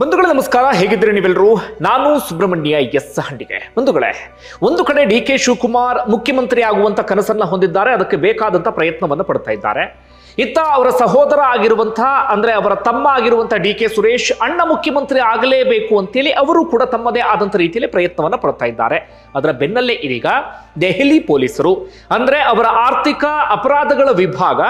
ಬಂಧುಗಳೇ, ನಮಸ್ಕಾರ. ಹೇಗಿದ್ದೀರಿ ನೀವೆಲ್ಲರೂ? ನಾನು ಸುಬ್ರಹ್ಮಣ್ಯ ಎಸ್ ಹಂಡಿಗೆ. ಬಂಧುಗಳೇ, ಒಂದು ಕಡೆ ಡಿ ಕೆ ಶಿವಕುಮಾರ್ ಮುಖ್ಯಮಂತ್ರಿ ಆಗುವಂತ ಕನಸನ್ನ ಹೊಂದಿದ್ದಾರೆ. ಅದಕ್ಕೆ ಬೇಕಾದಂತ ಪ್ರಯತ್ನವನ್ನು ಪಡ್ತಾ ಇದ್ದಾರೆ. ಇತ್ತ ಅವರ ಸಹೋದರ ಆಗಿರುವಂತಹ ಅಂದ್ರೆ ಅವರ ತಮ್ಮ ಆಗಿರುವಂತಹ ಡಿ ಕೆ ಸುರೇಶ್ ಅಣ್ಣ ಮುಖ್ಯಮಂತ್ರಿ ಆಗಲೇಬೇಕು ಅಂತೇಳಿ ಅವರು ಕೂಡ ತಮ್ಮದೇ ಆದಂತ ರೀತಿಯಲ್ಲಿ ಪ್ರಯತ್ನವನ್ನ ಪಡ್ತಾ ಇದ್ದಾರೆ. ಅದರ ಬೆನ್ನಲ್ಲೇ ಇದೀಗ ದೆಹಲಿ ಪೊಲೀಸರು, ಅಂದ್ರೆ ಅವರ ಆರ್ಥಿಕ ಅಪರಾಧಗಳ ವಿಭಾಗ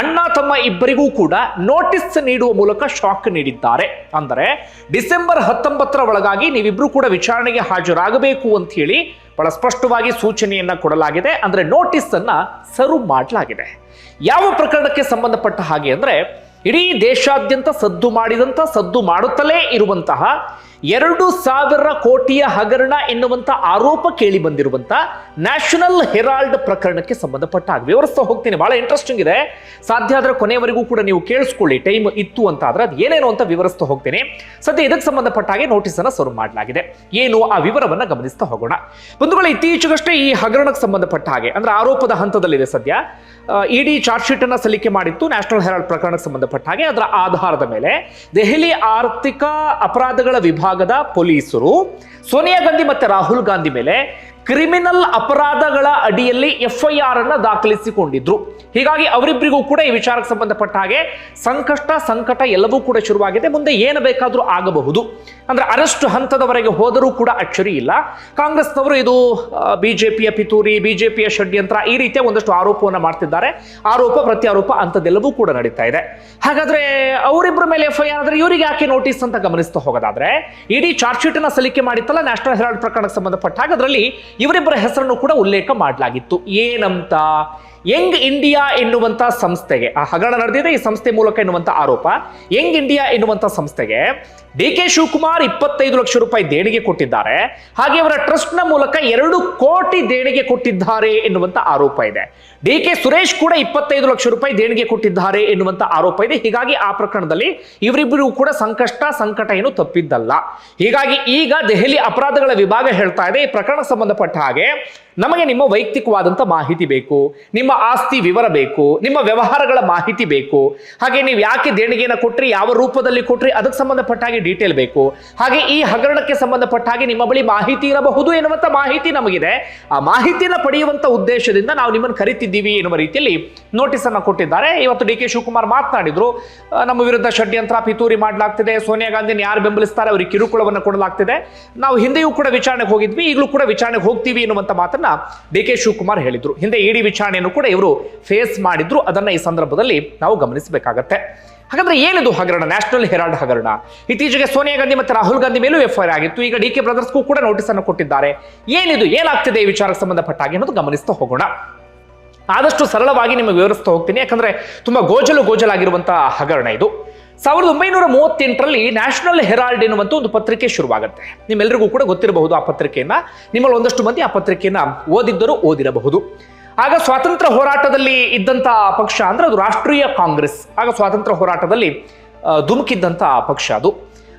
ಅಣ್ಣ ತಮ್ಮ ಇಬ್ಬರಿಗೂ ಕೂಡ ನೋಟಿಸ್ ನೀಡುವ ಮೂಲಕ ಶಾಕ್ ನೀಡಿದ್ದಾರೆ. ಅಂದರೆ ಡಿಸೆಂಬರ್ ಹತ್ತೊಂಬತ್ತರ ಒಳಗಾಗಿ ನೀವಿಬ್ರು ಕೂಡ ವಿಚಾರಣೆಗೆ ಹಾಜರಾಗಬೇಕು ಅಂತ ಹೇಳಿ ಬಹಳ ಸ್ಪಷ್ಟವಾಗಿ ಸೂಚನೆಯನ್ನ ಕೊಡಲಾಗಿದೆ. ಅಂದ್ರೆ ನೋಟಿಸ್ ಅನ್ನ ಸರ್ವ್ ಮಾಡಲಾಗಿದೆ. ಯಾವ ಪ್ರಕರಣಕ್ಕೆ ಸಂಬಂಧಪಟ್ಟ ಹಾಗೆ ಅಂದ್ರೆ, ಇಡೀ ದೇಶಾದ್ಯಂತ ಸದ್ದು ಮಾಡಿದಂತ, ಸದ್ದು ಮಾಡುತ್ತಲೇ ಇರುವಂತಹ ಎರಡು ಸಾವಿರ ಕೋಟಿಯ ಹಗರಣ ಎನ್ನುವಂತ ಆರೋಪ ಕೇಳಿ ಬಂದಿರುವಂತ ನ್ಯಾಷನಲ್ ಹೆರಾಲ್ಡ್ ಪ್ರಕರಣಕ್ಕೆ ಸಂಬಂಧಪಟ್ಟ ಹಾಗೆ ವಿವರಿಸ್ತಾ ಹೋಗ್ತೀನಿ ಬಹಳ ಇಂಟ್ರೆಸ್ಟಿಂಗ್ ಇದೆ. ಸಾಧ್ಯ ಆದ್ರೆ ಕೊನೆಯವರೆಗೂ ಕೂಡ ನೀವು ಕೇಳಿಸ್ಕೊಳ್ಳಿ ಟೈಮ್ ಇತ್ತು ಅಂತ ಆದ್ರೆ ಅದು ಏನೇನು ಅಂತ ವಿವರಿಸ್ತಾ ಹೋಗ್ತೀನಿ. ಸದ್ಯ ಇದಕ್ಕೆ ಸಂಬಂಧಪಟ್ಟ ಹಾಗೆ ನೋಟಿಸ್ ಅನ್ನ ಸರ್ವ್ ಮಾಡಲಾಗಿದೆ. ಏನು ಆ ವಿವರವನ್ನ ಗಮನಿಸ್ತಾ ಹೋಗೋಣ. ಬಂಧುಗಳ, ಇತ್ತೀಚೆಗಷ್ಟೇ ಈ ಹಗರಣಕ್ಕೆ ಸಂಬಂಧಪಟ್ಟ ಹಾಗೆ, ಅಂದ್ರೆ ಆರೋಪದ ಹಂತದಲ್ಲಿದೆ ಸದ್ಯ. ಇಡಿ ಚಾರ್ಜ್ ಶೀಟ್ ಅನ್ನ ಸಲ್ಲಿಕೆ ಮಾಡಿತ್ತು ನ್ಯಾಷನಲ್ ಹೆರಾಲ್ಡ್ ಪ್ರಕರಣಕ್ಕೆ ಸಂಬಂಧಪಟ್ಟ ಹಾಗೆ. ಅದರ ಆಧಾರದ ಮೇಲೆ ದೆಹಲಿ ಆರ್ಥಿಕ ಅಪರಾಧಗಳ ವಿಭಾಗದ ಪೊಲೀಸರು ಸೋನಿಯಾ ಗಾಂಧಿ ಮತ್ತೆ ರಾಹುಲ್ ಗಾಂಧಿ ಮೇಲೆ ಕ್ರಿಮಿನಲ್ ಅಪರಾಧಗಳ ಅಡಿಯಲ್ಲಿ ಎಫ್ಐಆರ್ ಅನ್ನ ದಾಖಲಿಸಿಕೊಂಡಿದ್ರು. ಹೀಗಾಗಿ ಅವರಿಬ್ಬರಿಗೂ ಕೂಡ ಈ ವಿಚಾರಕ್ಕೆ ಸಂಬಂಧಪಟ್ಟ ಹಾಗೆ ಸಂಕಷ್ಟ, ಸಂಕಟ ಎಲ್ಲವೂ ಕೂಡ ಶುರುವಾಗಿದೆ. ಮುಂದೆ ಏನು ಬೇಕಾದರೂ ಆಗಬಹುದು. ಅಂದ್ರೆ ಅರೆಸ್ಟ್ ಹಂತದವರೆಗೆ ಹೋದರೂ ಕೂಡ ಅಚ್ಚರಿ ಇಲ್ಲ. ಕಾಂಗ್ರೆಸ್ನವರು ಇದು ಬಿಜೆಪಿಯ ಪಿತೂರಿ, ಬಿಜೆಪಿಯ ಷಡ್ಯಂತ್ರ ಈ ರೀತಿಯ ಒಂದಷ್ಟು ಆರೋಪವನ್ನು ಮಾಡ್ತಿದ್ದಾರೆ. ಆರೋಪ, ಪ್ರತ್ಯಾರೋಪ ಅಂತದೆಲ್ಲವೂ ಕೂಡ ನಡೀತಾ ಇದೆ. ಹಾಗಾದ್ರೆ ಅವರಿಬ್ಬರ ಮೇಲೆ ಎಫ್ಐಆರ್ ಆದ್ರೆ ಇವರಿಗೆ ಯಾಕೆ ನೋಟಿಸ್ ಅಂತ ಗಮನಿಸ್ತಾ ಹೋಗೋದಾದ್ರೆ, ಇಡೀ ಚಾರ್ಜ್ ಶೀಟ್ ಅನ್ನ ಸಲ್ಲಿಕೆ ಮಾಡಿತ್ತಲ್ಲ ನ್ಯಾಷನಲ್ ಹೆರಾಲ್ಡ್ ಪ್ರಕರಣಕ್ಕೆ ಸಂಬಂಧಪಟ್ಟ ಹಾಗೆ, ಅದರಲ್ಲಿ ಇವರಿಬ್ಬರ ಹೆಸರನ್ನು ಕೂಡ ಉಲ್ಲೇಖ ಮಾಡಲಾಗಿತ್ತು. ಏನಂತ? ಯಂಗ್ ಇಂಡಿಯಾ ಎನ್ನುವಂಥ ಸಂಸ್ಥೆಗೆ, ಆ ಹಗರಣ ನಡೆದಿದೆ, ಈ ಸಂಸ್ಥೆ ಮೂಲಕ ಎನ್ನುವಂಥ ಆರೋಪ. ಯಂಗ್ ಇಂಡಿಯಾ ಎನ್ನುವಂಥ ಸಂಸ್ಥೆಗೆ ಡಿ ಕೆ ಶಿವಕುಮಾರ್ ಇಪ್ಪತ್ತೈದು ಲಕ್ಷ ರೂಪಾಯಿ ದೇಣಿಗೆ ಕೊಟ್ಟಿದ್ದಾರೆ. ಹಾಗೆ ಅವರ ಟ್ರಸ್ಟ್ನ ಮೂಲಕ ಎರಡು ಕೋಟಿ ದೇಣಿಗೆ ಕೊಟ್ಟಿದ್ದಾರೆ ಎನ್ನುವಂಥ ಆರೋಪ ಇದೆ. ಡಿ ಕೆ ಸುರೇಶ್ ಕೂಡ ಇಪ್ಪತ್ತೈದು ಲಕ್ಷ ರೂಪಾಯಿ ದೇಣಿಗೆ ಕೊಟ್ಟಿದ್ದಾರೆ ಎನ್ನುವಂಥ ಆರೋಪ ಇದೆ. ಹೀಗಾಗಿ ಆ ಪ್ರಕರಣದಲ್ಲಿ ಇವರಿಬ್ಬರು ಕೂಡ ಸಂಕಷ್ಟ, ಸಂಕಟ ಏನು ತಪ್ಪಿದ್ದಲ್ಲ. ಹೀಗಾಗಿ ಈಗ ದೆಹಲಿ ಅಪರಾಧಗಳ ವಿಭಾಗ ಹೇಳ್ತಾ ಇದೆ. ಈ ಪ್ರಕರಣ ಸಂಬಂಧಪಟ್ಟ ಹಾಗೆ ನಮಗೆ ನಿಮ್ಮ ವೈಯಕ್ತಿಕವಾದಂಥ ಮಾಹಿತಿ ಬೇಕು, ನಿಮ್ಮ ಆಸ್ತಿ ವಿವರ ಬೇಕು, ನಿಮ್ಮ ವ್ಯವಹಾರಗಳ ಮಾಹಿತಿ ಬೇಕು. ಹಾಗೆ ನೀವು ಯಾಕೆ ದೇಣಿಗೆಯನ್ನು ಕೊಟ್ರಿ, ಯಾವ ರೂಪದಲ್ಲಿ ಕೊಟ್ರಿ, ಅದಕ್ಕೆ ಸಂಬಂಧಪಟ್ಟ ಹಾಗೆ ಡೀಟೇಲ್ ಬೇಕು. ಹಾಗೆ ಈ ಹಗರಣಕ್ಕೆ ಸಂಬಂಧಪಟ್ಟ ಹಾಗೆ ನಿಮ್ಮ ಬಳಿ ಮಾಹಿತಿ ಇರಬಹುದು ಎನ್ನುವಂಥ ಮಾಹಿತಿ ನಮಗಿದೆ. ಆ ಮಾಹಿತಿಯನ್ನು ಪಡೆಯುವಂಥ ಉದ್ದೇಶದಿಂದ ನಾವು ನಿಮ್ಮನ್ನು ಕರಿತಿದ್ದೀವಿ ಎನ್ನುವ ರೀತಿಯಲ್ಲಿ ನೋಟಿಸ್ ಅನ್ನು ಕೊಟ್ಟಿದ್ದಾರೆ. ಇವತ್ತು ಡಿ ಕೆ ಶಿವಕುಮಾರ್ ಮಾತನಾಡಿದ್ರು ನಮ್ಮ ವಿರುದ್ಧ ಷಡ್ಯಂತ್ರ ಪಿತೂರಿ ಮಾಡಲಾಗ್ತಿದೆ. ಸೋನಿಯಾ ಗಾಂಧಿನ ಯಾರು ಬೆಂಬಲಿಸ್ತಾರೆ, ಅವರಿಗೆ ಕಿರುಕುಳವನ್ನು ಕೊಡಲಾಗ್ತಿದೆ. ನಾವು ಹಿಂದೆಯೂ ಕೂಡ ವಿಚಾರಣೆಗೆ ಹೋಗಿದ್ವಿ, ಈಗಲೂ ಕೂಡ ವಿಚಾರಣೆಗೆ ಹೋಗ್ತೀವಿ ಎನ್ನುವಂಥ ಮಾತನ್ನ ಡಿ ಕೆ ಶಿವಕುಮಾರ್ ಹೇಳಿದ್ರು. ಹಿಂದೆ ಇಡಿ ವಿಚಾರಣೆಯನ್ನು ಕೂಡ ಇವರು ಫೇಸ್ ಮಾಡಿದ್ರು. ಅದನ್ನ ಈ ಸಂದರ್ಭದಲ್ಲಿ ನಾವು ಗಮನಿಸಬೇಕಾಗತ್ತೆ. ಹಾಗಾದ್ರೆ ಏನಿದು ಹಗರಣ? ನ್ಯಾಷನಲ್ ಹೆರಾಲ್ಡ್ ಹಗರಣ. ಇತ್ತೀಚೆಗೆ ಸೋನಿಯಾ ಗಾಂಧಿ ಮತ್ತು ರಾಹುಲ್ ಗಾಂಧಿ ಮೇಲೂ ಎಫ್ಐಆರ್ ಆಗಿತ್ತು. ಈಗ ಡಿ ಕೆ ಬ್ರದರ್ಸ್ಗೂ ಕೂಡ ನೋಟಿಸ್ ಅನ್ನು ಕೊಟ್ಟಿದ್ದಾರೆ. ಏನಿದು, ಏನಾಗ್ತಿದೆ ಈ ವಿಚಾರಕ್ಕೆ ಸಂಬಂಧಪಟ್ಟ ಹಾಗೆ ಅನ್ನೋದು ಗಮನಿಸ್ತಾ ಹೋಗೋಣ. ಆದಷ್ಟು ಸರಳವಾಗಿ ನಿಮಗೆ ವಿವರಿಸ್ತಾ ಹೋಗ್ತೀನಿ. ಯಾಕಂದ್ರೆ ತುಂಬಾ ಗೋಜಲು ಗೋಜಲಾಗಿರುವಂತಹ ಹಗರಣ ಇದು. ಸಾವಿರದ ಒಂಬೈನೂರ ಮೂವತ್ತೆಂಟರಲ್ಲಿ ನ್ಯಾಷನಲ್ ಹೆರಾಲ್ಡ್ ಎನ್ನುವಂಥ ಒಂದು ಪತ್ರಿಕೆ ಶುರುವಾಗುತ್ತೆ. ನಿಮ್ಮೆಲ್ಲರಿಗೂ ಕೂಡ ಗೊತ್ತಿರಬಹುದು ಆ ಪತ್ರಿಕೆಯನ್ನು. ನಿಮ್ಮಲ್ಲಿ ಒಂದಷ್ಟು ಮಂದಿ ಆ ಪತ್ರಿಕೆಯನ್ನು ಓದಿದ್ದರೂ ಓದಿರಬಹುದು. ಆಗ ಸ್ವಾತಂತ್ರ್ಯ ಹೋರಾಟದಲ್ಲಿ ಇದ್ದಂತ ಪಕ್ಷ ಅಂದ್ರೆ ಅದು ರಾಷ್ಟ್ರೀಯ ಕಾಂಗ್ರೆಸ್. ಆಗ ಸ್ವಾತಂತ್ರ್ಯ ಹೋರಾಟದಲ್ಲಿ ಆ, ಧುಮುಕಿದ್ದಂತ ಪಕ್ಷ ಅದು.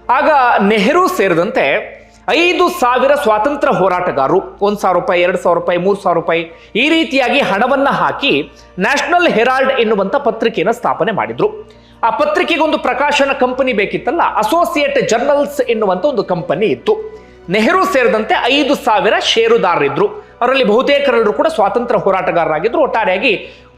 ಆಗ ನೆಹರು ಸೇರಿದಂತೆ ಐದು ಸಾವಿರ ಸ್ವಾತಂತ್ರ್ಯ ಹೋರಾಟಗಾರರು ಒಂದ್ ಸಾವಿರ ರೂಪಾಯಿ ಎರಡು ಸಾವಿರ ರೂಪಾಯಿ ಮೂರು ಸಾವಿರ ರೂಪಾಯಿ ಈ ರೀತಿಯಾಗಿ ಹಣವನ್ನು ಹಾಕಿ ನ್ಯಾಷನಲ್ ಹೆರಾಲ್ಡ್ ಎನ್ನುವಂಥ ಪತ್ರಿಕೆಯನ್ನು ಸ್ಥಾಪನೆ ಮಾಡಿದ್ರು. ಆ ಪತ್ರಿಕೆಗೆ ಒಂದು ಪ್ರಕಾಶನ ಕಂಪನಿ ಬೇಕಿತ್ತಲ್ಲ ಅಸೋಸಿಯೇಟ್ ಜರ್ನಲ್ಸ್ ಎನ್ನುವಂತ ಒಂದು ಕಂಪನಿ ಇತ್ತು. ನೆಹರು ಸೇರಿದಂತೆ ಐದು ಸಾವಿರ ಷೇರುದಾರರಿದ್ರು. ಅವರಲ್ಲಿ ಬಹುತೇಕರೆಲ್ಲರೂ ಕೂಡ ಸ್ವಾತಂತ್ರ್ಯ ಹೋರಾಟಗಾರರಾಗಿದ್ರು, ಒಟ್ಟಾರೆಯಾಗಿ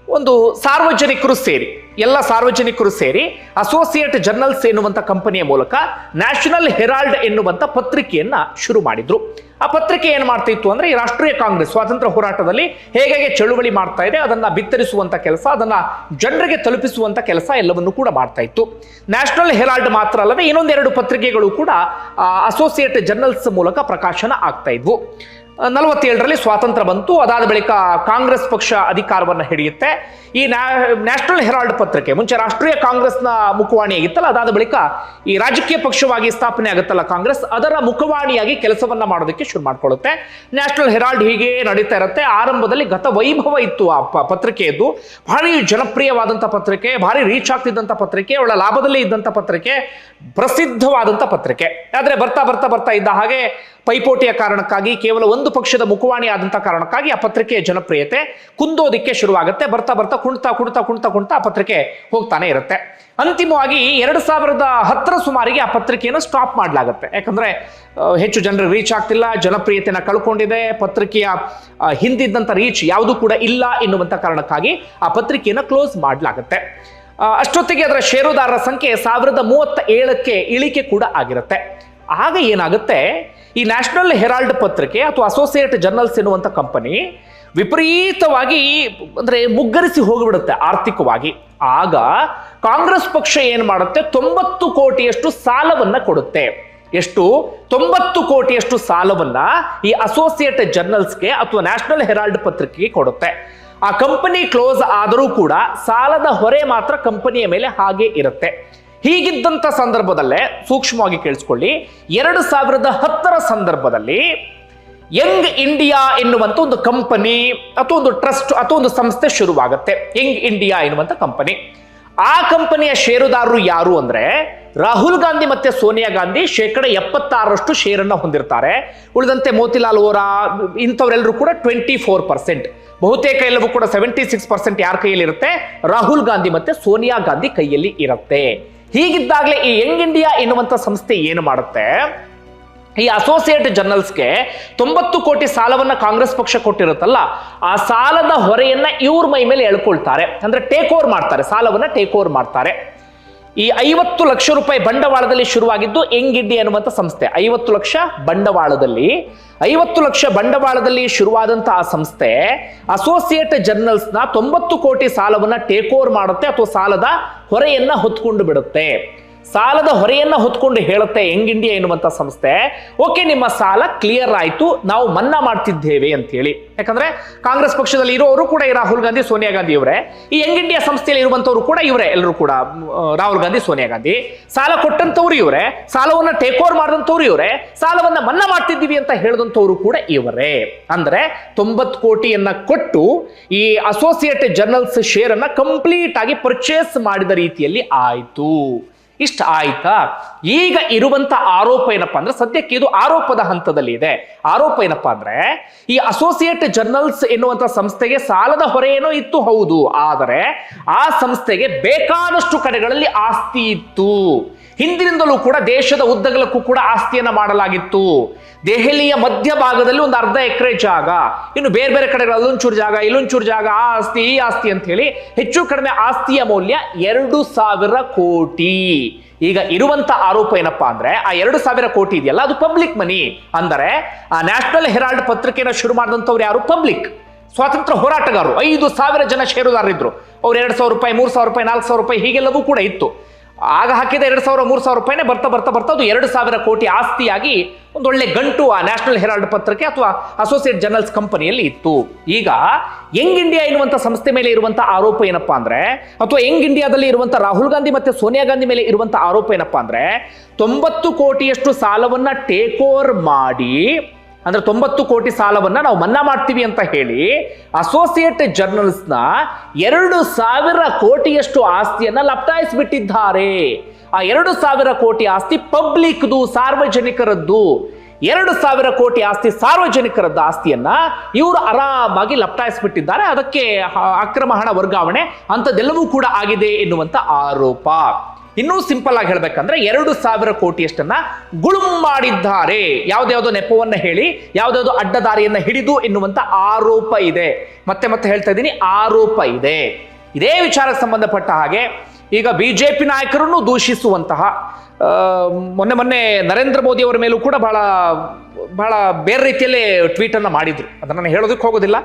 ಒಂದು ಸಾರ್ವಜನಿಕರು ಸೇರಿ. ಎಲ್ಲ ಸಾರ್ವಜನಿಕರು ಸೇರಿ ಅಸೋಸಿಯೇಟ್ ಜರ್ನಲ್ಸ್ ಎನ್ನುವಂಥ ಕಂಪನಿಯ ಮೂಲಕ ನ್ಯಾಷನಲ್ ಹೆರಾಲ್ಡ್ ಎನ್ನುವಂಥ ಪತ್ರಿಕೆಯನ್ನ ಶುರು ಮಾಡಿದ್ರು. ಆ ಪತ್ರಿಕೆ ಏನು ಮಾಡ್ತಿತ್ತು ಅಂದ್ರೆ ಈ ರಾಷ್ಟ್ರೀಯ ಕಾಂಗ್ರೆಸ್ ಸ್ವಾತಂತ್ರ್ಯ ಹೋರಾಟದಲ್ಲಿ ಹೇಗೆ ಚಳುವಳಿ ಮಾಡ್ತಾ ಇದೆ, ಅದನ್ನ ಬಿತ್ತರಿಸುವಂತ ಕೆಲಸ, ಅದನ್ನ ಜನರಿಗೆ ತಲುಪಿಸುವಂತ ಕೆಲಸ ಎಲ್ಲವನ್ನು ಕೂಡ ಮಾಡ್ತಾ ಇತ್ತು. ನ್ಯಾಷನಲ್ ಹೆರಾಲ್ಡ್ ಮಾತ್ರ ಅಲ್ಲದೆ ಇನ್ನೊಂದೆರಡು ಪತ್ರಿಕೆಗಳು ಕೂಡ ಅಸೋಸಿಯೇಟ್ ಜರ್ನಲ್ಸ್ ಮೂಲಕ ಪ್ರಕಾಶನ ಆಗ್ತಾ ಇದ್ವು. ನಲವತ್ತೇಳರಲ್ಲಿ ಸ್ವಾತಂತ್ರ್ಯ ಬಂತು. ಅದಾದ ಬಳಿಕ ಕಾಂಗ್ರೆಸ್ ಪಕ್ಷ ಅಧಿಕಾರವನ್ನು ಹಿಡಿಯುತ್ತೆ. ಈ ನ್ಯಾಷನಲ್ ಹೆರಾಲ್ಡ್ ಪತ್ರಿಕೆ, ಮುಂಚೆ ರಾಷ್ಟ್ರೀಯ ಕಾಂಗ್ರೆಸ್ನ ಮುಖವಾಣಿ ಆಗಿತ್ತಲ್ಲ, ಅದಾದ ಬಳಿಕ ಈ ರಾಜಕೀಯ ಪಕ್ಷವಾಗಿ ಸ್ಥಾಪನೆ ಆಗುತ್ತಲ್ಲ ಕಾಂಗ್ರೆಸ್, ಅದರ ಮುಖವಾಣಿಯಾಗಿ ಕೆಲಸವನ್ನ ಮಾಡೋದಕ್ಕೆ ಶುರು ಮಾಡಿಕೊಳ್ಳುತ್ತೆ. ನ್ಯಾಷನಲ್ ಹೆರಾಲ್ಡ್ ಹೀಗೆ ನಡೀತಾ ಇರುತ್ತೆ. ಆರಂಭದಲ್ಲಿ ಗತ ವೈಭವ ಇತ್ತು ಆ ಪತ್ರಿಕೆಯದ್ದು. ಭಾರಿ ಜನಪ್ರಿಯವಾದಂಥ ಪತ್ರಿಕೆ, ಭಾರಿ ರೀಚ್ ಆಗ್ತಿದ್ದಂಥ ಪತ್ರಿಕೆ, ಒಳ್ಳೆ ಲಾಭದಲ್ಲಿ ಇದ್ದಂಥ ಪತ್ರಿಕೆ. ಪ್ರಸಿದ್ಧವಾದಂಥ ಪತ್ರಿಕೆ. ಆದರೆ ಬರ್ತಾ ಬರ್ತಾ ಬರ್ತಾ ಇದ್ದ ಹಾಗೆ ಪೈಪೋಟಿಯ ಕಾರಣಕ್ಕಾಗಿ ಕೇವಲ ಒಂದು ಪಕ್ಷದ ಮುಖವಾಣಿ ಆದಂಥ ಕಾರಣಕ್ಕಾಗಿ ಆ ಪತ್ರಿಕೆಯ ಜನಪ್ರಿಯತೆ ಕುಂದೋದಿಕ್ಕೆ ಶುರುವಾಗುತ್ತೆ. ಬರ್ತಾ ಬರ್ತಾ ಕುಣ್ತಾ ಕುಣ್ತಾ ಕುಣ್ತಾ ಕುಣ್ತಾ ಆ ಪತ್ರಿಕೆ ಹೋಗ್ತಾನೆ ಇರುತ್ತೆ. ಅಂತಿಮವಾಗಿ ಎರಡು ಸಾವಿರದ ಹತ್ತರ ಸುಮಾರಿಗೆ ಆ ಪತ್ರಿಕೆಯನ್ನು ಸ್ಟಾಪ್ ಮಾಡಲಾಗುತ್ತೆ. ಯಾಕಂದ್ರೆ ಹೆಚ್ಚು ಜನರು ರೀಚ್ ಆಗ್ತಿಲ್ಲ, ಜನಪ್ರಿಯತೆನ ಕಳ್ಕೊಂಡಿದೆ, ಪತ್ರಿಕೆಯ ಹಿಂದಿದ್ದಂಥ ರೀಚ್ ಯಾವುದು ಕೂಡ ಇಲ್ಲ ಎನ್ನುವಂಥ ಕಾರಣಕ್ಕಾಗಿ ಆ ಪತ್ರಿಕೆಯನ್ನು ಕ್ಲೋಸ್ ಮಾಡಲಾಗುತ್ತೆ. ಅಷ್ಟೊತ್ತಿಗೆ ಅದರ ಷೇರುದಾರರ ಸಂಖ್ಯೆ ಸಾವಿರದ ಮೂವತ್ತ ಏಳಕ್ಕೆ ಇಳಿಕೆ ಕೂಡ ಆಗಿರುತ್ತೆ. ಆಗ ಏನಾಗುತ್ತೆ? ಈ ನ್ಯಾಷನಲ್ ಹೆರಾಲ್ಡ್ ಪತ್ರಿಕೆ ಅಥವಾ ಅಸೋಸಿಯೇಟ್ ಜರ್ನಲ್ಸ್ ಎನ್ನುವಂಥ ಕಂಪನಿ ವಿಪರೀತವಾಗಿ ಅಂದ್ರೆ ಮುಗ್ಗರಿಸಿ ಹೋಗಿಬಿಡುತ್ತೆ ಆರ್ಥಿಕವಾಗಿ. ಆಗ ಕಾಂಗ್ರೆಸ್ ಪಕ್ಷ ಏನು ಮಾಡುತ್ತೆ? ತೊಂಬತ್ತು ಕೋಟಿಯಷ್ಟು ಸಾಲವನ್ನ ಕೊಡುತ್ತೆ. ಎಷ್ಟು? ತೊಂಬತ್ತು ಕೋಟಿಯಷ್ಟು ಸಾಲವನ್ನ ಈ ಅಸೋಸಿಯೇಟ್ ಜರ್ನಲ್ಸ್ಗೆ ಅಥವಾ ನ್ಯಾಷನಲ್ ಹೆರಾಲ್ಡ್ ಪತ್ರಿಕೆಗೆ ಕೊಡುತ್ತೆ. ಆ ಕಂಪನಿ ಕ್ಲೋಸ್ ಆದರೂ ಕೂಡ ಸಾಲದ ಹೊರೆ ಮಾತ್ರ ಕಂಪನಿಯ ಮೇಲೆ ಹಾಗೆ ಇರುತ್ತೆ. ಹೀಗಿದ್ದಂಥ ಸಂದರ್ಭದಲ್ಲೇ ಸೂಕ್ಷ್ಮವಾಗಿ ಕೇಳಿಸ್ಕೊಳ್ಳಿ. ಎರಡು ಸಾವಿರದ ಹತ್ತರ ಸಂದರ್ಭದಲ್ಲಿ ಯಂಗ್ ಇಂಡಿಯಾ ಎನ್ನುವಂಥ ಒಂದು ಕಂಪನಿ ಅಥವಾ ಒಂದು ಟ್ರಸ್ಟ್ ಅಥವಾ ಒಂದು ಸಂಸ್ಥೆ ಶುರುವಾಗುತ್ತೆ. ಯಂಗ್ ಇಂಡಿಯಾ ಎನ್ನುವಂಥ ಕಂಪನಿ ಆ ಕಂಪನಿಯ ಷೇರುದಾರರು ಯಾರು ಅಂದ್ರೆ ರಾಹುಲ್ ಗಾಂಧಿ ಮತ್ತೆ ಸೋನಿಯಾ ಗಾಂಧಿ, ಶೇಕಡ ಎಪ್ಪತ್ತಾರರಷ್ಟು ಷೇರನ್ನು ಹೊಂದಿರ್ತಾರೆ. ಉಳಿದಂತೆ ಮೋತಿಲಾಲ್ ಓರಾ ಇಂಥವರೆಲ್ಲರೂ ಕೂಡ ಟ್ವೆಂಟಿ ಫೋರ್ ಪರ್ಸೆಂಟ್ ಬಹುತೇಕ ಎಲ್ಲವೂ ಕೂಡ ಸೆವೆಂಟಿ ಸಿಕ್ಸ್ ಪರ್ಸೆಂಟ್ ಯಾರ ಕೈಯಲ್ಲಿ ಇರುತ್ತೆ ರಾಹುಲ್ ಗಾಂಧಿ ಮತ್ತೆ ಸೋನಿಯಾ ಗಾಂಧಿ ಕೈಯಲ್ಲಿ ಇರುತ್ತೆ. ಹೀಗಿದ್ದಾಗಲೇ ಈ ಯಂಗ್ ಇಂಡಿಯಾ ಎನ್ನುವಂಥ ಸಂಸ್ಥೆ ಏನು ಮಾಡುತ್ತೆ? ಈ ಅಸೋಸಿಯೇಟ್ ಜರ್ನಲ್ಸ್ಗೆ ತೊಂಬತ್ತು ಕೋಟಿ ಸಾಲವನ್ನ ಕಾಂಗ್ರೆಸ್ ಪಕ್ಷ ಕೊಟ್ಟಿರುತ್ತಲ್ಲ, ಆ ಸಾಲದ ಹೊರೆಯನ್ನ ಇವ್ರ ಮೈ ಮೇಲೆ ಎಳ್ಕೊಳ್ತಾರೆ. ಅಂದ್ರೆ ಟೇಕ್ ಓವರ್ ಮಾಡ್ತಾರೆ, ಸಾಲವನ್ನ ಟೇಕ್ ಓವರ್ ಮಾಡ್ತಾರೆ. ಈ ಐವತ್ತು ಲಕ್ಷ ರೂಪಾಯಿ ಬಂಡವಾಳದಲ್ಲಿ ಶುರುವಾಗಿದ್ದು ಎಂಗಿಡ್ಡಿ ಅನ್ನುವಂಥ ಸಂಸ್ಥೆ. ಐವತ್ತು ಲಕ್ಷ ಬಂಡವಾಳದಲ್ಲಿ, ಐವತ್ತು ಲಕ್ಷ ಬಂಡವಾಳದಲ್ಲಿ ಶುರುವಾದಂಥ ಆ ಸಂಸ್ಥೆ ಅಸೋಸಿಯೇಟ್ ಜರ್ನಲ್ಸ್ನ ತೊಂಬತ್ತು ಕೋಟಿ ಸಾಲವನ್ನ ಟೇಕ್ ಓವರ್ ಮಾಡುತ್ತೆ ಅಥವಾ ಸಾಲದ ಹೊರೆಯನ್ನ ಹೊತ್ಕೊಂಡು ಬಿಡುತ್ತೆ. ಸಾಲದ ಹೊರೆಯನ್ನ ಹೊತ್ಕೊಂಡು ಹೇಳುತ್ತೆ ಯಂಗ್ ಇಂಡಿಯಾ ಎನ್ನುವಂತ ಸಂಸ್ಥೆ. ಓಕೆ, ನಿಮ್ಮ ಸಾಲ ಕ್ಲಿಯರ್ ಆಯ್ತು, ನಾವು ಮನ್ನಾ ಮಾಡ್ತಿದ್ದೇವೆ ಅಂತ ಹೇಳಿ ಯಾಕಂದ್ರೆ ಕಾಂಗ್ರೆಸ್ ಪಕ್ಷದಲ್ಲಿ ಇರೋರು ಕೂಡ ಈ ರಾಹುಲ್ ಗಾಂಧಿ, ಸೋನಿಯಾ ಗಾಂಧಿ ಇವರೇ. ಈ ಯಂಗ್ ಇಂಡಿಯಾ ಸಂಸ್ಥೆಯಲ್ಲಿ ಇರುವಂತವರು ಕೂಡ ಇವರೇ, ಎಲ್ಲರೂ ಕೂಡ ರಾಹುಲ್ ಗಾಂಧಿ, ಸೋನಿಯಾ ಗಾಂಧಿ. ಸಾಲ ಕೊಟ್ಟಂತವ್ರು ಇವರೇ, ಸಾಲವನ್ನ ಟೇಕ್ ಓವರ್ ಮಾಡಿದಂಥವ್ರು ಇವರೇ, ಸಾಲವನ್ನ ಮನ್ನಾ ಮಾಡ್ತಿದ್ದೀವಿ ಅಂತ ಹೇಳಿದಂಥವ್ರು ಕೂಡ ಇವರೇ. ಅಂದ್ರೆ ತೊಂಬತ್ತು ಕೋಟಿಯನ್ನ ಕೊಟ್ಟು ಈ ಅಸೋಸಿಯೇಟೆಡ್ ಜರ್ನಲ್ಸ್ ಶೇರ್ ಅನ್ನ ಕಂಪ್ಲೀಟ್ ಆಗಿ ಪರ್ಚೇಸ್ ಮಾಡಿದ ರೀತಿಯಲ್ಲಿ ಆಯ್ತು. ಇಷ್ಟ ಆಯ್ತಾ? ಈಗ ಇರುವಂತ ಆರೋಪ ಏನಪ್ಪಾ ಅಂದ್ರೆ ಸದ್ಯಕ್ಕೆ ಇದು ಆರೋಪದ ಹಂತದಲ್ಲಿ ಇದೆ. ಆರೋಪ ಏನಪ್ಪಾ ಅಂದ್ರೆ ಈ ಅಸೋಸಿಯೇಟ್ ಜರ್ನಲ್ಸ್ ಎನ್ನುವಂತ ಸಂಸ್ಥೆಗೆ ಸಾಲದ ಹೊರೆ ಏನೋ ಇತ್ತು ಹೌದು. ಆದರೆ ಆ ಸಂಸ್ಥೆಗೆ ಬೇಕಾದಷ್ಟು ಕಡೆಗಳಲ್ಲಿ ಆಸ್ತಿ ಇತ್ತು. ಹಿಂದಿನಿಂದಲೂ ಕೂಡ ದೇಶದ ಉದ್ದಗಲಕ್ಕೂ ಕೂಡ ಆಸ್ತಿಯನ್ನ ಮಾಡಲಾಗಿತ್ತು. ದೆಹಲಿಯ ಮಧ್ಯಭಾಗದಲ್ಲಿ ಒಂದು ಅರ್ಧ ಎಕರೆ ಜಾಗ. ಇನ್ನು ಬೇರೆ ಬೇರೆ ಕಡೆಗಳು ಅಲ್ಲೊಂಚೂರು ಜಾಗ, ಇಲ್ಲೊಂಚೂರು ಜಾಗ, ಆ ಆಸ್ತಿ, ಈ ಆಸ್ತಿ ಅಂತ ಹೇಳಿ ಹೆಚ್ಚು ಕಡಿಮೆ ಆಸ್ತಿಯ ಮೌಲ್ಯ ಎರಡು ಸಾವಿರ ಕೋಟಿ. ಈಗ ಇರುವಂತ ಆರೋಪ ಏನಪ್ಪಾ ಅಂದ್ರೆ ಆ ಎರಡು ಸಾವಿರ ಕೋಟಿ ಇದೆಯಲ್ಲ, ಅದು ಪಬ್ಲಿಕ್ ಮನಿ ಅಂದರೆ ಆ ನ್ಯಾಷನಲ್ ಹೆರಾಲ್ಡ್ ಪತ್ರಿಕೆನ ಶುರು ಮಾಡಿದಂಥವ್ರು ಯಾರು? ಪಬ್ಲಿಕ್ ಸ್ವಾತಂತ್ರ್ಯ ಹೋರಾಟಗಾರರು. ಐದು ಸಾವಿರ ಜನ ಷೇರುದಾರರಿದ್ರು ಅವ್ರು ಎರಡು ಸಾವಿರ ರೂಪಾಯಿ, ಮೂರು ಸಾವಿರ ರೂಪಾಯಿ, ನಾಲ್ಕು ಸಾವಿರ ರೂಪಾಯಿ ಹೀಗೆಲ್ಲವೂ ಕೂಡ ಇತ್ತು. ಆಗ ಹಾಕಿದ ಎರಡು ಸಾವಿರ, ಮೂರು ಸಾವಿರ ರೂಪಾಯಿನೇ ಬರ್ತಾ ಬರ್ತಾ ಬರ್ತಾ ಅದು ಎರಡು ಸಾವಿರ ಕೋಟಿ ಆಸ್ತಿಯಾಗಿ ಒಂದು ಒಳ್ಳೆ ಗಂಟು ಆ ನ್ಯಾಷನಲ್ ಹೆರಾಲ್ಡ್ ಪತ್ರಿಕೆ ಅಥವಾ ಅಸೋಸಿಯೇಟ್ ಜರ್ನಲ್ಸ್ ಕಂಪನಿಯಲ್ಲಿ ಇತ್ತು. ಈಗ ಯಂಗ್ ಇಂಡಿಯಾ ಎನ್ನುವಂಥ ಸಂಸ್ಥೆ ಮೇಲೆ ಇರುವಂಥ ಆರೋಪ ಏನಪ್ಪಾ ಅಂದ್ರೆ, ಅಥವಾ ಯಂಗ್ ಇಂಡಿಯಾದಲ್ಲಿ ಇರುವಂಥ ರಾಹುಲ್ ಗಾಂಧಿ ಮತ್ತೆ ಸೋನಿಯಾ ಗಾಂಧಿ ಮೇಲೆ ಇರುವಂಥ ಆರೋಪ ಏನಪ್ಪಾ ಅಂದ್ರೆ, ತೊಂಬತ್ತು ಕೋಟಿಯಷ್ಟು ಸಾಲವನ್ನ ಟೇಕ್ ಓವರ್ ಮಾಡಿ ಅಂದ್ರೆ ತೊಂಬತ್ತು ಕೋಟಿ ಸಾಲವನ್ನ ನಾವು ಮನ್ನಾ ಮಾಡ್ತೀವಿ ಅಂತ ಹೇಳಿ ಅಸೋಸಿಯೇಟ್ ಜರ್ನಲ್ಸ್ನ ಎರಡು ಸಾವಿರ ಕೋಟಿಯಷ್ಟು ಆಸ್ತಿಯನ್ನ ಲಪ್ಟಾಯಿಸ್ಬಿಟ್ಟಿದ್ದಾರೆ ಆ ಎರಡು ಸಾವಿರ ಕೋಟಿ ಆಸ್ತಿ ಪಬ್ಲಿಕ್ದು, ಸಾರ್ವಜನಿಕರದ್ದು. ಎರಡು ಸಾವಿರ ಕೋಟಿ ಆಸ್ತಿ ಸಾರ್ವಜನಿಕರದ್ದು ಆಸ್ತಿಯನ್ನ ಇವರು ಆರಾಮಾಗಿ ಲಪ್ಟಾಯಿಸ್ಬಿಟ್ಟಿದ್ದಾರೆ ಅದಕ್ಕೆ ಅಕ್ರಮ ಹಣ ವರ್ಗಾವಣೆ ಅಂಥದ್ದೆಲ್ಲವೂ ಕೂಡ ಆಗಿದೆ ಎನ್ನುವಂಥ ಆರೋಪ. ಇನ್ನೂ ಸಿಂಪಲ್ ಆಗಿ ಹೇಳ್ಬೇಕಂದ್ರೆ ಎರಡು ಸಾವಿರ ಕೋಟಿಯಷ್ಟನ್ನ ಗುಳುಂ ಮಾಡಿದ್ದಾರೆ. ಯಾವ್ದ್ಯಾವ್ದೋ ನೆಪವನ್ನ ಹೇಳಿ ಯಾವ್ದ್ಯಾವ್ದೋ ಅಡ್ಡದಾರಿಯನ್ನ ಹಿಡಿದು ಎನ್ನುವಂತ ಆರೋಪ ಇದೆ. ಮತ್ತೆ ಮತ್ತೆ ಹೇಳ್ತಾ ಇದ್ದೀನಿ, ಆರೋಪ ಇದೆ. ಇದೇ ವಿಚಾರಕ್ಕೆ ಸಂಬಂಧಪಟ್ಟ ಹಾಗೆ ಈಗ ಬಿಜೆಪಿ ನಾಯಕರನ್ನು ದೂಷಿಸುವಂತಹ ಮೊನ್ನೆ ಮೊನ್ನೆ ನರೇಂದ್ರ ಮೋದಿ ಅವರ ಮೇಲೂ ಕೂಡ ಬಹಳ ಬಹಳ ಬೇರೆ ರೀತಿಯಲ್ಲೇ ಟ್ವೀಟ್ ಅನ್ನ ಮಾಡಿದ್ರು. ಅದನ್ನ ನಾನು ಹೇಳೋದಕ್ಕೆ ಹೋಗೋದಿಲ್ಲ.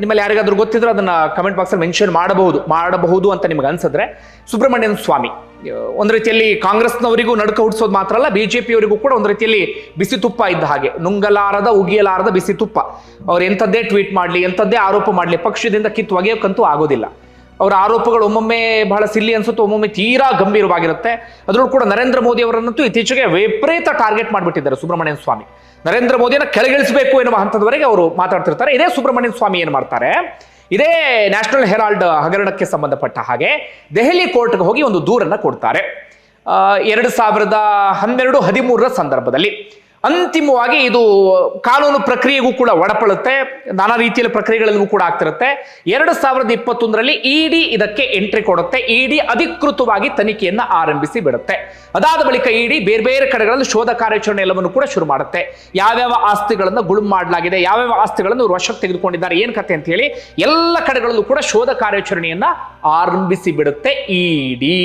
ನಿಮ್ಮಲ್ಲಿ ಯಾರಿಗಾದ್ರೂ ಗೊತ್ತಿದ್ರೆ ಅದನ್ನ ಕಮೆಂಟ್ ಬಾಕ್ಸಲ್ಲಿ ಮೆನ್ಷನ್ ಮಾಡಬಹುದು ಮಾಡಬಹುದು ಅಂತ ನಿಮ್ಗೆ ಅನ್ಸಿದ್ರೆ ಸುಬ್ರಹ್ಮಣ್ಯನ್ ಸ್ವಾಮಿ. ಒಂದ್ ರೀತಿಯಲ್ಲಿ ಕಾಂಗ್ರೆಸ್ನವರಿಗೂ ನಡುಕ ಹುಟ್ಟಿಸೋದು ಮಾತ್ರ ಅಲ್ಲ, ಬಿಜೆಪಿಯವರಿಗೂ ಕೂಡ ಒಂದು ರೀತಿಯಲ್ಲಿ ಬಿಸಿ ತುಪ್ಪ ಇದ್ದ ಹಾಗೆ. ನುಂಗಲಾರದ, ಉಗಿಯಲಾರದ ಬಿಸಿ ತುಪ್ಪ. ಅವ್ರು ಎಂಥದ್ದೇ ಟ್ವೀಟ್ ಮಾಡಲಿ, ಎಂಥದ್ದೇ ಆರೋಪ ಮಾಡಲಿ, ಪಕ್ಷದಿಂದ ಕಿತ್ತು ಒಗೆಯೋಕ್ಕಂತೂ ಆಗೋದಿಲ್ಲ. ಅವರ ಆರೋಪಗಳು ಒಮ್ಮೊಮ್ಮೆ ಬಹಳ ಸಿಲ್ಲಿ ಅನ್ಸುತ್ತೆ, ಒಮ್ಮೊಮ್ಮೆ ತೀರಾ ಗಂಭೀರವಾಗಿರುತ್ತೆ. ಅದರಲ್ಲೂ ಕೂಡ ನರೇಂದ್ರ ಮೋದಿ ಅವರನ್ನಂತೂ ಇತ್ತೀಚೆಗೆ ವಿಪರೀತ ಟಾರ್ಗೆಟ್ ಮಾಡಿಬಿಟ್ಟಿದ್ದಾರೆ ಸುಬ್ರಹ್ಮಣ್ಯನ್ ಸ್ವಾಮಿ. ನರೇಂದ್ರ ಮೋದಿಯನ್ನು ಕೆಳಗಿಳಿಸಬೇಕು ಎನ್ನುವ ಹಂತದವರೆಗೆ ಅವರು ಮಾತಾಡ್ತಿರ್ತಾರೆ. ಇದೇ ಸುಬ್ರಹ್ಮಣ್ಯನ್ ಸ್ವಾಮಿ ಏನು ಮಾಡ್ತಾರೆ? ಇದೇ ನ್ಯಾಷನಲ್ ಹೆರಾಲ್ಡ್ ಹಗರಣಕ್ಕೆ ಸಂಬಂಧಪಟ್ಟ ಹಾಗೆ ದೆಹಲಿ ಕೋರ್ಟ್ಗೆ ಹೋಗಿ ಒಂದು ದೂರನ್ನ ಕೊಡ್ತಾರೆ. ಎರಡು ಸಾವಿರದ ಹನ್ನೆರಡು ಹದಿಮೂರರ ಸಂದರ್ಭದಲ್ಲಿ. ಅಂತಿಮವಾಗಿ ಇದು ಕಾನೂನು ಪ್ರಕ್ರಿಯೆಗೂ ಕೂಡ ಒಳಪಡುತ್ತೆ ನಾನಾ ರೀತಿಯ ಪ್ರಕ್ರಿಯೆಗಳಿಗೂ ಕೂಡ ಆಗ್ತಿರುತ್ತೆ. ಎರಡು ಸಾವಿರದ ಇಪ್ಪತ್ತೊಂದರಲ್ಲಿ ಇಡಿ ಇದಕ್ಕೆ ಎಂಟ್ರಿ ಕೊಡುತ್ತೆ. ಇಡಿ ಅಧಿಕೃತವಾಗಿ ತನಿಖೆಯನ್ನ ಆರಂಭಿಸಿ ಬಿಡುತ್ತೆ. ಅದಾದ ಬಳಿಕ ಇಡಿ ಬೇರೆ ಬೇರೆ ಕಡೆಗಳಲ್ಲಿ ಶೋಧ ಕಾರ್ಯಾಚರಣೆ ಎಲ್ಲವನ್ನು ಕೂಡ ಶುರು ಮಾಡುತ್ತೆ. ಯಾವ್ಯಾವ ಆಸ್ತಿಗಳನ್ನು ಗುಳುಂ ಮಾಡಲಾಗಿದೆ, ಯಾವ್ಯಾವ ಆಸ್ತಿಗಳನ್ನು ವಶಕ್ಕೆ ತೆಗೆದುಕೊಂಡಿದ್ದಾರೆ, ಏನ್ ಕತೆ ಅಂತ ಹೇಳಿ ಎಲ್ಲ ಕಡೆಗಳಲ್ಲೂ ಕೂಡ ಶೋಧ ಕಾರ್ಯಾಚರಣೆಯನ್ನ ಆರಂಭಿಸಿ ಬಿಡುತ್ತೆ ಇಡಿ.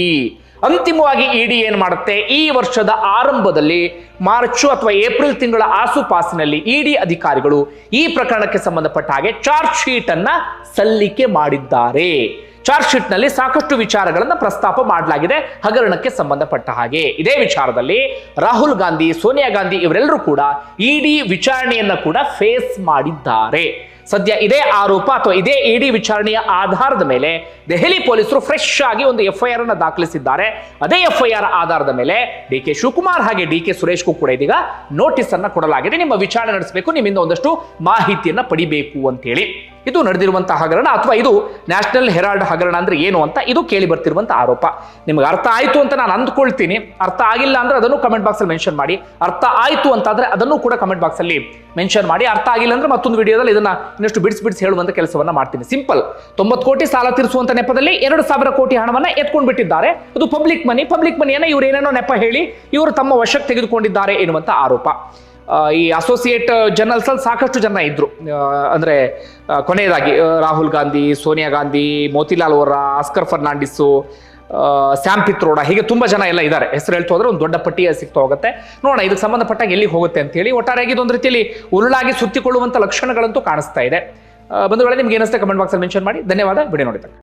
ಅಂತಿಮವಾಗಿ ಇಡಿ ಏನು ಮಾಡುತ್ತೆ? ಈ ವರ್ಷದ ಆರಂಭದಲ್ಲಿ ಮಾರ್ಚ್ ಅಥವಾ ಏಪ್ರಿಲ್ ತಿಂಗಳ ಆಸುಪಾಸಿನಲ್ಲಿ ಇಡಿ ಅಧಿಕಾರಿಗಳು ಈ ಪ್ರಕರಣಕ್ಕೆ ಸಂಬಂಧಪಟ್ಟ ಹಾಗೆ ಚಾರ್ಜ್ ಶೀಟ್ ಅನ್ನ ಸಲ್ಲಿಕೆ ಮಾಡಿದ್ದಾರೆ. ಚಾರ್ಜ್ ಶೀಟ್ನಲ್ಲಿ ಸಾಕಷ್ಟು ವಿಚಾರಗಳನ್ನು ಪ್ರಸ್ತಾಪ ಮಾಡಲಾಗಿದೆ, ಹಗರಣಕ್ಕೆ ಸಂಬಂಧಪಟ್ಟ ಹಾಗೆ. ಇದೇ ವಿಚಾರದಲ್ಲಿ ರಾಹುಲ್ ಗಾಂಧಿ, ಸೋನಿಯಾ ಗಾಂಧಿ ಇವರೆಲ್ಲರೂ ಕೂಡ ಇಡಿ ವಿಚಾರಣೆಯನ್ನ ಕೂಡ ಫೇಸ್ ಮಾಡಿದ್ದಾರೆ. ಸದ್ಯ ಇದೇ ಆರೋಪ ಅಥವಾ ಇದೇ ಇಡಿ ವಿಚಾರಣೆಯ ಆಧಾರದ ಮೇಲೆ ದೆಹಲಿ ಪೊಲೀಸರು ಫ್ರೆಶ್ ಆಗಿ ಒಂದು ಎಫ್ಐಆರ್ ಅನ್ನು ದಾಖಲಿಸಿದ್ದಾರೆ. ಅದೇ ಎಫ್ಐಆರ್ ಆಧಾರದ ಮೇಲೆ ಡಿ ಕೆ ಶಿವಕುಮಾರ್ ಹಾಗೆ ಡಿ ಕೆ ಸುರೇಶ್ಗೂ ಕೂಡ ಇದೀಗ ನೋಟಿಸ್ ಅನ್ನ ಕೊಡಲಾಗಿದೆ. ನಿಮ್ಮ ವಿಚಾರಣೆ ನಡೆಸಬೇಕು, ನಿಮ್ಮಿಂದ ಒಂದಷ್ಟು ಮಾಹಿತಿಯನ್ನ ಪಡಿಬೇಕು ಅಂತೇಳಿ. ಇದು ನಡೆದಿರುವಂತಹ ಹಗರಣ ಅಥವಾ ಇದು ನ್ಯಾಷನಲ್ ಹೆರಾಲ್ಡ್ ಹಗರಣ ಅಂದ್ರೆ ಏನು ಅಂತ ಇದು ಕೇಳಿ ಬರ್ತಿರುವಂತಹ ಆರೋಪ. ನಿಮಗೆ ಅರ್ಥ ಆಯ್ತು ಅಂತ ನಾನು ಅಂದ್ಕೊಳ್ತೀನಿ. ಅರ್ಥ ಆಗಿಲ್ಲ ಅಂದ್ರೆ ಅದನ್ನು ಕಮೆಂಟ್ ಬಾಕ್ಸ್ ಅಲ್ಲಿ ಮೆನ್ಷನ್ ಮಾಡಿ. ಅರ್ಥ ಆಯ್ತು ಅಂತಾದ್ರೆ ಅದನ್ನು ಕೂಡ ಕಮೆಂಟ್ ಬಾಕ್ಸ್ ಅಲ್ಲಿ ಮೆನ್ಷನ್ ಮಾಡಿ. ಅರ್ಥ ಆಗಿಲ್ಲ ಅಂದ್ರೆ ಮತ್ತೊಂದು ವಿಡಿಯೋದಲ್ಲಿ ಇದನ್ನ ಇನ್ನಷ್ಟು ಬಿಡಿಸಿ ಬಿಡಿಸಿ ಹೇಳುವಂತ ಕೆಲಸವನ್ನ ಮಾಡ್ತೀನಿ. ಸಿಂಪಲ್ ತೊಂಬತ್ತು ಕೋಟಿ ಸಾಲ ತೀರಿಸುವಂತ ನೆಪದಲ್ಲಿ ಎರಡು ಸಾವಿರ ಕೋಟಿ ಹಣವನ್ನ ಎತ್ಕೊಂಡು ಬಿಟ್ಟಿದ್ದಾರೆ ಅದು ಪಬ್ಲಿಕ್ ಮನಿ ಪಬ್ಲಿಕ್ ಮನಿಯನ್ನ ಇವರು ಏನೇನೋ ನೆಪ ಹೇಳಿ ಇವರು ತಮ್ಮ ವಶಕ್ಕೆ ತೆಗೆದುಕೊಂಡಿದ್ದಾರೆ ಎನ್ನುವಂತ ಆರೋಪ. ಈ ಅಸೋಸಿಯೇಟ್ ಜರ್ನಲ್ಸ್ ಅಲ್ಲಿ ಸಾಕಷ್ಟು ಜನ ಇದ್ರು. ಅಂದ್ರೆ ಕೊನೆಯದಾಗಿ ರಾಹುಲ್ ಗಾಂಧಿ, ಸೋನಿಯಾ ಗಾಂಧಿ, ಮೋತಿಲಾಲ್ ವೋರಾ, ಆಸ್ಕರ್ ಫರ್ನಾಂಡಿಸು ಸ್ಯಾಮ್ ಪಿತ್ರೋಡ, ಹೀಗೆ ತುಂಬಾ ಜನ ಎಲ್ಲ ಇದ್ದಾರೆ. ಹೆಸರು ಹೇಳ್ತು ಹೋದ್ರೆ ಒಂದು ದೊಡ್ಡ ಪಟ್ಟಿ ಸಿಗ್ತಾ ಹೋಗುತ್ತೆ. ನೋಡೋಣ, ಇದಕ್ಕೆ ಸಂಬಂಧಪಟ್ಟಾಗ ಎಲ್ಲಿ ಹೋಗುತ್ತೆ ಅಂತ ಹೇಳಿ ಒಟ್ಟಾರೆಯಾಗಿ ಇದೊಂದು ರೀತಿಯಲ್ಲಿ ಉರುಳಾಗಿ ಸುತ್ತಿಕೊಳ್ಳುವಂತ ಲಕ್ಷಣಗಳಂತೂ ಕಾಣಿಸ್ತಾ ಇದೆ. ಬಂಧುಗಳೇ, ನಿಮ್ಗೆ ಏನಿಸ್ತಾ ಕಮೆಂಟ್ ಬಾಕ್ಸಲ್ಲಿ ಮೆನ್ಷನ್ ಮಾಡಿ. ಧನ್ಯವಾದ. ಬಿಡಿ ನೋಡಿದ್ದಕ್ಕೆ.